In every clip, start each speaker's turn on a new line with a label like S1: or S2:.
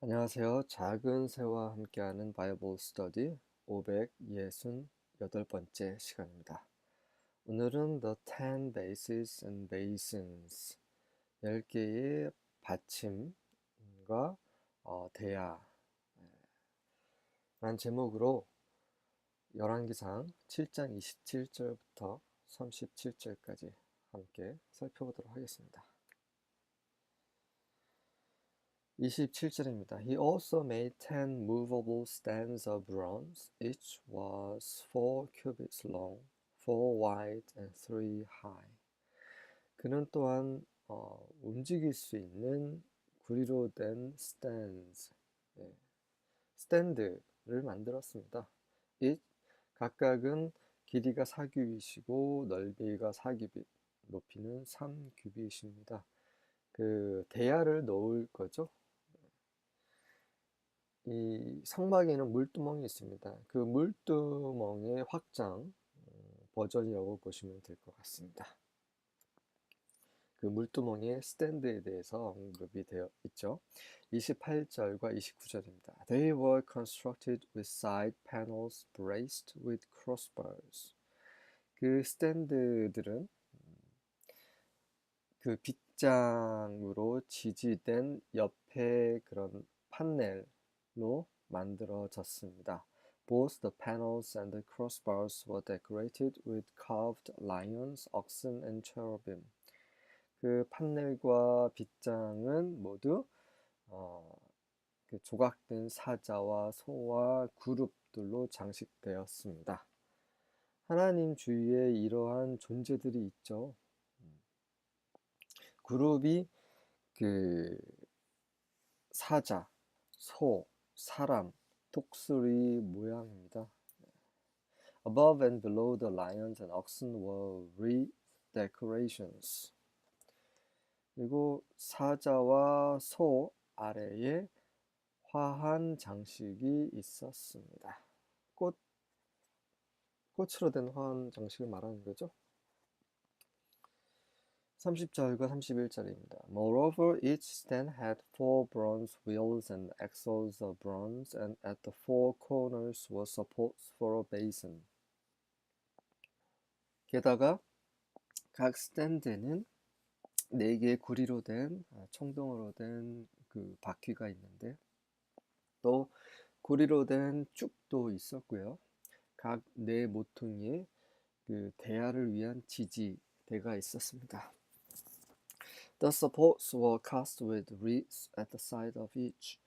S1: 안녕하세요. 작은 새와 함께하는 바이블 스터디 568번째 시간입니다. 오늘은 The Ten Bases and Basins 10개의 받침과 어, 대야 란 제목으로 열왕기상 7장 27절부터 37절까지 함께 살펴보도록 하겠습니다. 27절입니다. He also made ten movable stands of bronze. Each was four cubits long, four wide, and three high. 그는 또한 어, 움직일 수 있는 구리로 된 stands, 예, 스탠드를 만들었습니다. 이 각각은 길이가 4규빗이고 넓이가 4규빗, 높이는 3규빗입니다. 그 대야를 넣을 거죠. 이 상막에는 물두멍이 있습니다. 그 물두멍의 확장 음, 버전이라고 보시면 될 것 같습니다. 그 물두멍의 스탠드에 대해서 언급이 되어 있죠. 28절과 29절입니다. They were constructed with side panels braced with crossbars. 그 스탠드들은 그 빗장으로 지지된 옆에 그런 판넬 로 만들어졌습니다. Both the panels and the crossbars were decorated with carved lions, oxen, and cherubim. 그 판넬과 빗장은 모두 어, 그 조각된 사자와 소와 그룹들로 장식되었습니다. 하나님 주위에 이러한 존재들이 있죠. 그룹이 그 사자, 소, 사람, 독수리 모양입니다. Above and below the lions and oxen were wreath decorations. 그리고 사자와 소 아래에 화한 장식이 있었습니다. 꽃, 꽃으로 된 화한 장식을 말하는 거죠. 30절과 31절입니다. Moreover, each stand had four bronze wheels and axles of bronze, and at the four corners were supports for a basin. 게다가 각 스탠드는 네 개의 구리로 된 청동으로 된 그 바퀴가 있는데 또 구리로 된 쭉도 있었고요. 각 네 모퉁이에 그 대야를 위한 지지 대가 있었습니다. The supports were cast with reeds at the side of each.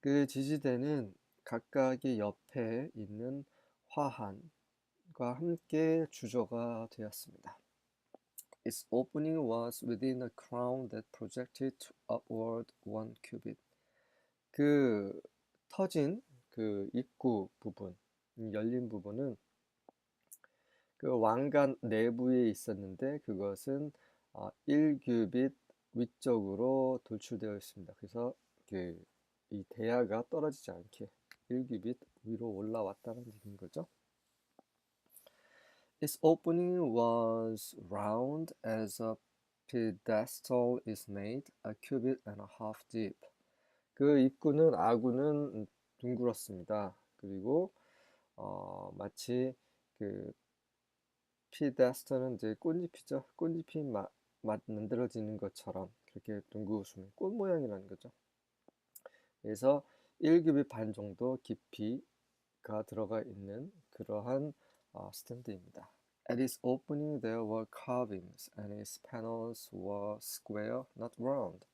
S1: 그 지지대는 각각의 옆에 있는 화한과 함께 주조가 되었습니다. Its opening was within a crown that projected upward one cubit. 그 터진 그 입구 부분, 열린 부분은 그 왕관 내부에 있었는데 그것은 1규빗 위쪽으로 돌출되어 있습니다. 그래서 그 이 대야가 떨어지지 않게 1규빗 위로 올라왔다는 얘기인 거죠. Its opening was round as a pedestal is made, a cubit and a half deep. 그 입구는 아구는 둥그렇습니다. 그리고 어, 마치 그 피데스터는 이제 꽃잎이죠. 꽃잎이 마, 만들어지는 것처럼 그렇게 둥그웃으면 꽃 모양이라는 거죠. 그래서 1규빗 반 정도 깊이가 들어가 있는 그러한 어, 스탠드입니다. At its opening there were carvings and its panels were square, not round.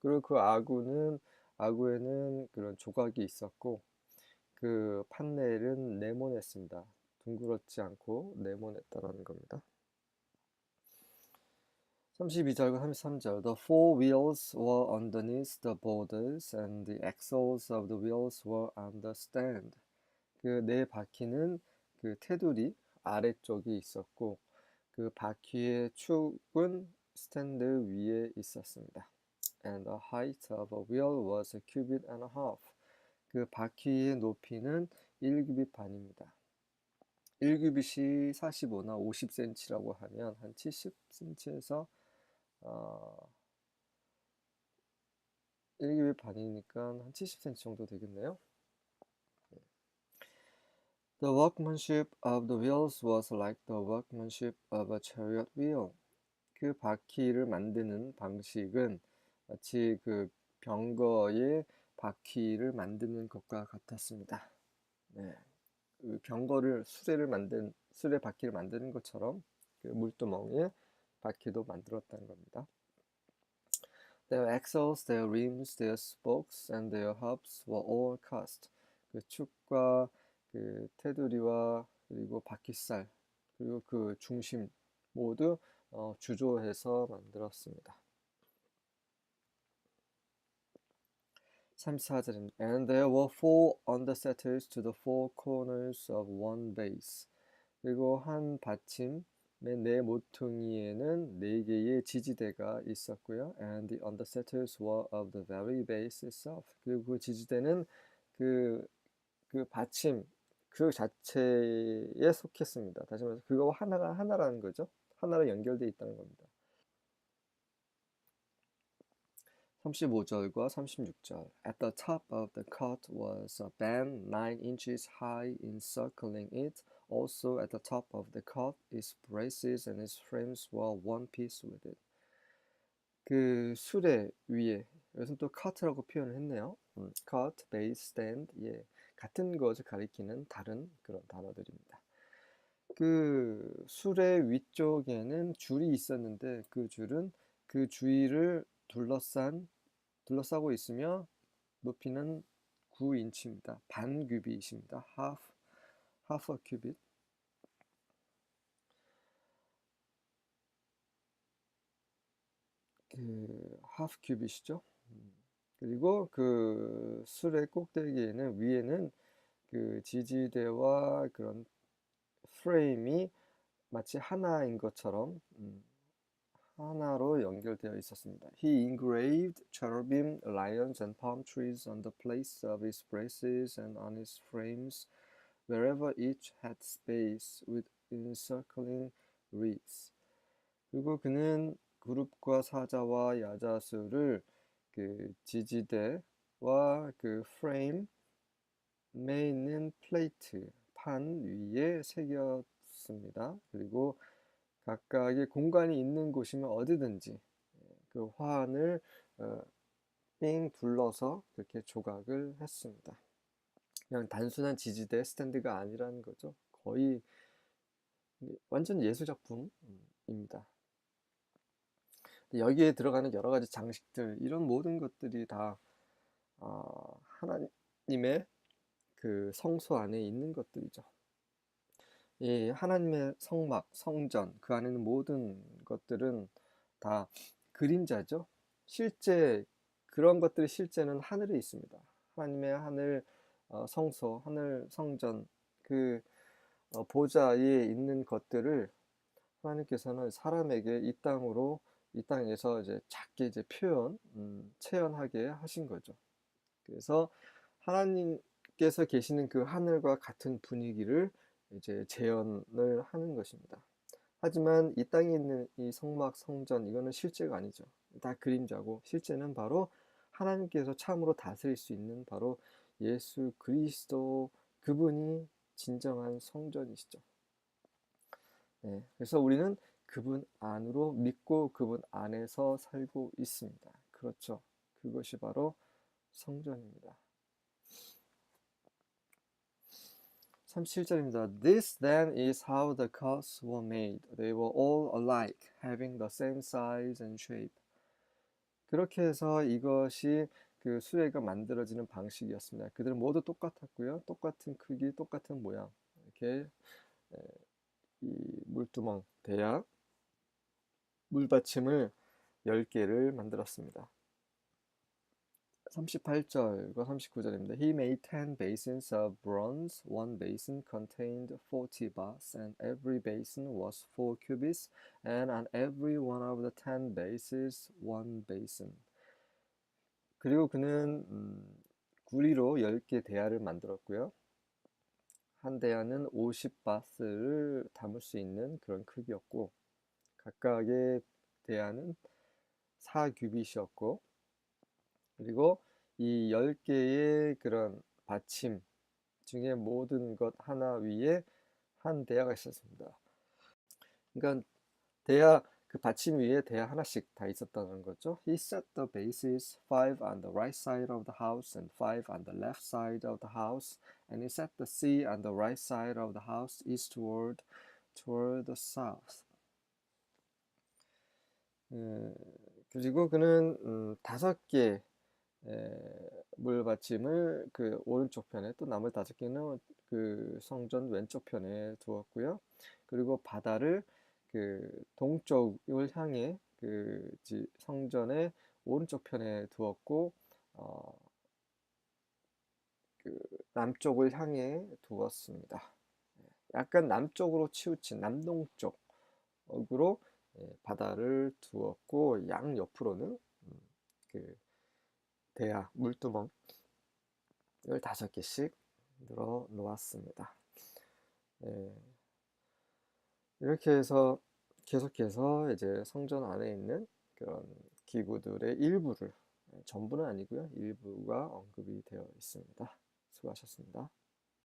S1: 그리고 그 아구는 아구에는 그런 조각이 있었고 그 판넬은 네모냈습니다. 둥그렇지 않고 네모냈다라는 겁니다. 32절과 33절 The four wheels were underneath the borders and the axles of the wheels were on the stand. 그 네 바퀴는 그 테두리 아래쪽에 있었고 그 바퀴의 축은 스탠드 위에 있었습니다. And the height of a wheel was a cubit and a half. 그 바퀴의 높이는 1규빗 반입니다. 1규빗이 45나 50cm라고 하면 한 70cm에서 어, 1규빗 반이니까 한 70cm 정도 되겠네요. The workmanship of the wheels was like the workmanship of a chariot wheel. 그 바퀴를 만드는 방식은 마치 그 병거의 바퀴를 만드는 것과 같았습니다. 네. 그 병거를 수레를 만든 수레 바퀴를 만드는 것처럼 그 물두멍에 바퀴도 만들었다는 겁니다. Their axles, their rims, their spokes, and their hubs were all cast. 그 축과 그 테두리와 그리고 바퀴살 그리고 그 중심 모두 어, 주조해서 만들었습니다. 34절입니다. And there were four undersetters to the four corners of one base. 그리고 한 받침 의네 모퉁이에는 네 개의 지지대가 있었고요. And the undersetters were of the very base itself. 그리고 그 지지대는 그, 그 받침 그 자체에 속했습니다. 다시 말해서 그거와 하나가 하나라는 거죠. 하나로 연결되어 있다는 겁니다. 35절과 36절 At the top of the cut was a band 9 inches high encircling it. Also at the top of the cut its braces and its frames were one piece with it. 그 수레 위에 여기서 또 cut라고 표현을 했네요. 음, cut, base, stand, 예, 같은 것을 가리키는 다른 그런 단어들입니다. 그 수레 위쪽에는 줄이 있었는데 그 줄은 그 주위를 둘러싼 둘러싸고 있으며 높이는 9인치입니다. 반 규빗입니다. half half a cubit. 그 half cubit이죠. 그리고 그 술의 꼭대기에는 위에는 그 지지대와 그런 프레임이 마치 하나인 것처럼 음, 하나로 연결되어 있었습니다. He engraved cherubim, lions, and palm trees on the place of his braces and on his frames, wherever each had space with encircling wreaths. 그리고 그는 그룹과 사자와 야자수를 그 지지대와 그 프레임에 있는 플레이트 판 위에 새겼습니다. 그리고 각각의 공간이 있는 곳이면 어디든지 그 화환을 어, 삥 둘러서 그렇게 조각을 했습니다. 그냥 단순한 지지대 스탠드가 아니라는 거죠. 거의 완전 예술 작품입니다. 여기에 들어가는 여러 가지 장식들 이런 모든 것들이 다 어, 하나님의 그 성소 안에 있는 것들이죠. 이 하나님의 성막, 성전 그 안에 는 모든 것들은 다 그림자죠. 실제 그런 것들이 실제는 하늘에 있습니다. 하나님의 하늘 어, 성소, 하늘 성전 그 어, 보좌에 있는 것들을 하나님께서는 사람에게 이 땅으로 이 땅에서 이제 작게 이제 표현, 음, 체현하게 하신 거죠. 그래서 하나님께서 계시는 그 하늘과 같은 분위기를 이제 재현을 하는 것입니다. 하지만 이 땅에 있는 이 성막, 성전, 이거는 실제가 아니죠. 다 그림자고, 실제는 바로 하나님께서 참으로 다스릴 수 있는 바로 예수 그리스도 그분이 진정한 성전이시죠. 네, 그래서 우리는 그분 안으로 믿고 그분 안에서 살고 있습니다. 그렇죠. 그것이 바로 성전입니다. 37절입니다. This then is how the cuts were made. They were all alike, having the same size and shape. 그렇게 해서 이것이 그 수레가 만들어지는 방식이었습니다. 그들은 모두 똑같았고요. 똑같은 크기, 똑같은 모양. 이렇게 이 물두멍, 대야, 물받침을 10개를 만들었습니다. 38절과 39절입니다. He made 10 basins of bronze. One basin contained 40 baths, and every basin was 4 cubits, and on every one of the 10 bases, one basin. 그리고 그는 음, 구리로 10개 대야를 만들었고요. 한 대야는 50바스를 담을 수 있는 그런 크기였고 각각의 대야는 4규빗이었고 그리고 이 10개의 그런 받침 중에 모든 것 하나 위에 한 대야가 있었습니다. 그러니까 대야 그 받침 위에 대야 하나씩 다 있었다는 거죠. He set the bases, five on the right side of the house and five on the left side of the house, and he set the sea on the right side of the house eastward toward the south. 음, 그리고 그는 음, 다섯 개 물 받침을 그 오른쪽 편에 또 나머지 다섯 개는 그 성전 왼쪽 편에 두었고요. 그리고 바다를 그 동쪽을 향해 그 성전의 오른쪽 편에 두었고 어, 그 남쪽을 향해 두었습니다. 약간 남쪽으로 치우친 남동쪽으로 예, 바다를 두었고 양 옆으로는 음, 그 대야 물두멍을 다섯 개씩 늘어 놓았습니다. 예. 이렇게 해서 계속해서 이제 성전 안에 있는 그런 기구들의 일부를 전부는 아니고요. 일부가 언급이 되어 있습니다. 수고하셨습니다.